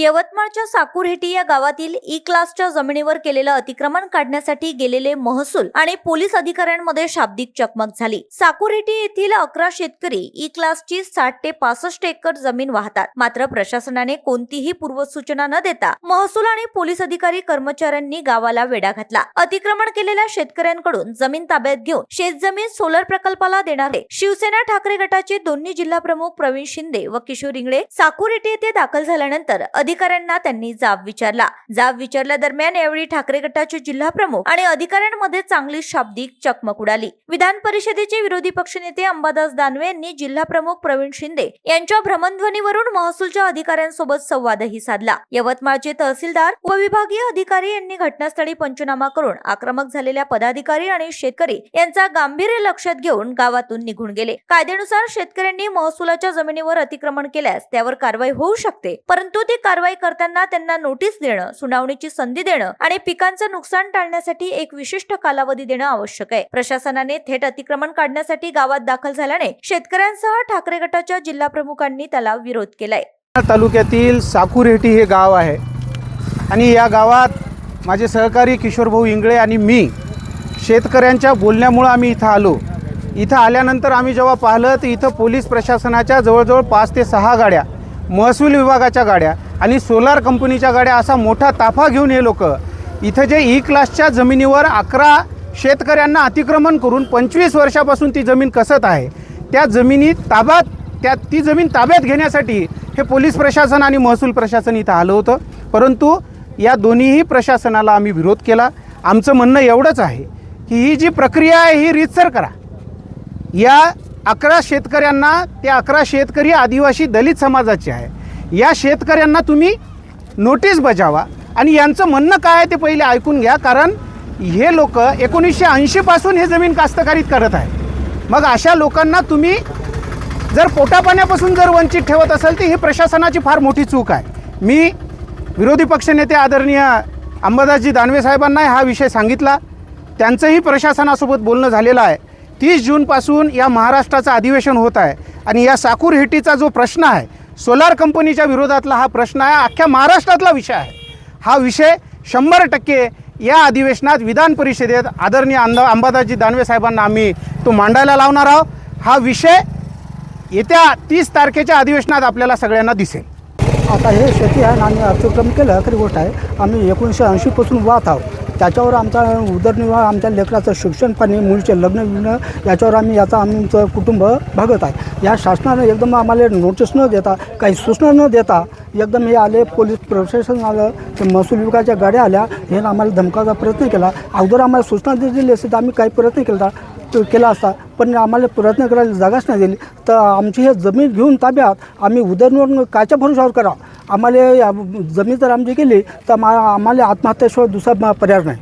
यवतमाळच्या साकुरहेटी या गावातील e ई क्लासच्या जमिनीवर केलेलं अतिक्रमण काढण्यासाठी गेलेले महसूल आणि पोलीस अधिकाऱ्यांमध्ये शाब्दिक चकमक झाली. साकुरहेटी येथील अकरा शेतकरी e ई क्लासची साठ ते पासष्ट एकर जमीन वाहतात. मात्र प्रशासनाने कोणतीही पूर्वसूचना न देता महसूल आणि पोलीस अधिकारी कर्मचाऱ्यांनी गावाला वेढा घातला. अतिक्रमण केलेल्या शेतकऱ्यांकडून जमीन ताब्यात घेऊन शेतजमीन सोलर प्रकल्पाला देणारे शिवसेना ठाकरे गटाचे दोन्ही जिल्हा प्रमुख प्रवीण शिंदे व किशोर इंगळे साकुरेटी येथे दाखल झाल्यानंतर अधिकाऱ्यांना त्यांनी जाब विचारला. जाब विचारल्या दरम्यान यावेळी ठाकरे गटाचे जिल्हा प्रमुख आणि अधिकाऱ्यांमध्ये चांगली शाब्दिक चकमक उडाली. विधान परिषदेचे विरोधी पक्षनेते अंबादास दानवे यांनी जिल्हा प्रमुख प्रवीण शिंदे यांच्या भ्रमणध्वनीवरून महसूलच्या अधिकाऱ्यांसोबत संवादही साधला. यवतमाळचे तहसीलदार व विभागीय अधिकारी यांनी घटनास्थळी पंचनामा करून आक्रमक झालेल्या पदाधिकारी आणि शेतकरी यांचा गांभीर्य लक्षात घेऊन गावातून निघून गेले. कायद्यानुसार शेतकऱ्यांनी महसुलाच्या जमिनीवर अतिक्रमण केल्यास त्यावर कारवाई होऊ शकते परंतु ती कारवाई करताना त्यांना नोटीस देणं सुनावणीची संधी देणं आणि पिकांचं नुकसान टाळण्यासाठी एक विशिष्ट कालावधी देणं आवश्यक आहे. प्रशासनाने थेट अतिक्रमण काढण्यासाठी गावात दाखल झाल्याने शेतकऱ्यांसह ठाकरे गटाच्या जिल्हा प्रमुखांनी त्याला विरोध केलाय. तालुक्यातील साकुरेटी हे गाव आहे आणि या गावात माझे सहकारी किशोरभाऊ इंगळे आणि मी शेतकऱ्यांच्या बोलण्यामुळं आम्ही इथं आलो. इथं आल्यानंतर आम्ही जेव्हा पाहिलं तर इथं पोलीस प्रशासनाच्या जवळजवळ पाच ते सहा गाड्या महसूल विभागाच्या गाड्या आणि सोलार कंपनीच्या गाड्या असा मोठा ताफा घेऊन हे लोक. इथं जे e ई क्लासच्या जमिनीवर अकरा शेतकऱ्यांना अतिक्रमण करून पंचवीस वर्षापासून ती जमीन कसत आहे त्या जमिनी ताब्यात त्या ती जमीन ताब्यात घेण्यासाठी हे पोलीस प्रशासन आणि महसूल प्रशासन इथं आलं होतं. परंतु या दोन्हीही प्रशासनाला आम्ही विरोध केला. आमचं म्हणणं एवढंच आहे की ही जी प्रक्रिया आहे ही रीतसर करा. या अकरा शेतकऱ्यांना त्या अकरा शेतकरी आदिवासी दलित समाजाचे आहे. या शेतकऱ्यांना तुम्ही नोटीस बजावा. आणि यांचं म्हणणं काय आहे ते पहिले ऐकून घ्या कारण हे लोक एकोणीसशे ऐंशीपासून हे जमीन कास्तकारीत करत आहे मग अशा लोकांना तुम्ही जर पोटापाण्यापासून जर वंचित ठेवत असेल तर ही प्रशासनाची फार मोठी चूक आहे. मी विरोधी पक्षनेते आदरणीय अंबादासजी दानवे साहेबांना हा विषय सांगितला. त्यांचंही प्रशासनासोबत बोलणं झालेलं आहे. तीस जूनपासून या महाराष्ट्राचं अधिवेशन होत आहे. आणि या साखूर हेटीचा जो प्रश्न आहे सोलार कंपनीच्या विरोधातला हा प्रश्न आहे. अख्ख्या महाराष्ट्रातला विषय आहे. हा विषय शंभर टक्के या अधिवेशनात विधान परिषदेत आदरणीय अंदा अंबादासजी दानवे साहेबांना आम्ही तो मांडायला लावणार आहोत. हा विषय येत्या तीस तारखेच्या अधिवेशनात आपल्याला सगळ्यांना दिसेल. आता हे शेती आहे आणि अतिक्रम केलं खरी गोष्ट आहे. आम्ही एकोणीसशे ऐंशीपासून वाहत आहोत. त्याच्यावर आमचा उदरनिर्वाह आमच्या लेकराचं शिक्षण पाणी मुलीचे लग्न बिग्न याच्यावर आम्ही याचा आमचं कुटुंब भागत आहे. या शासनाने एकदम आम्हाला नोटीस न देता काही सूचना न देता एकदम हे आले पोलीस प्रशासन आलं ते महसूल विभागाच्या गाड्या आल्या हे आम्हाला धमकाचा प्रयत्न केला. अगोदर आम्हाला सूचना दिली असती तर आम्ही काही प्रयत्न केला तो केला असता पण आम्हाला प्रयत्न करायला जागाच नाही दिली. तर आमची हे जमीन घेऊन ताब्यात आम्ही उदरनिर्वाह कायच्या भरोशावर करा आम्हाला या जमीन जर आमची गेली तर मा आम्हाला आत्महत्येशिवाय दुसरा पर्याय नाही.